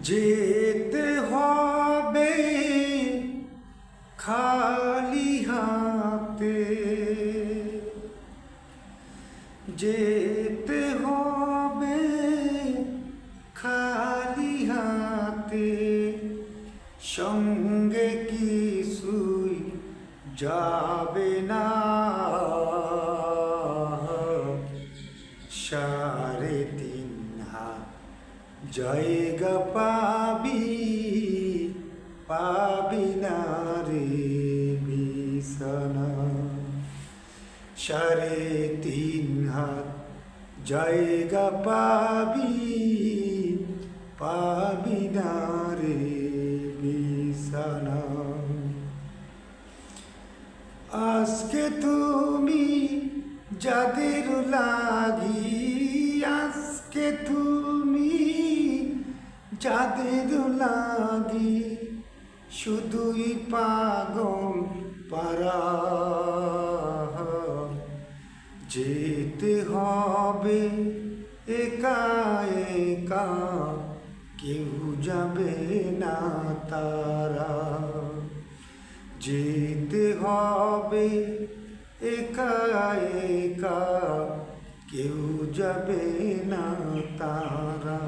যেতে হবে খালি হাতে। যেতে হবে খালি হাতে। সঙ্গে কিছুই যাবে না। সাড়ে তিন হাত জায়গা পাবি পাবি না রে বিছানা। সাড়ে তিন হাত জায়গা পাবি পাবি না রে বিছানা। আজকে তুমি যাদের লাগি, আজকে তুমি যাদের লাগি, শুধুই পাগল পারা যেতে হবে একা একা, কেউ যাবে না তারা। যেতে হবে একা একা, কেউ যাবে না তারা।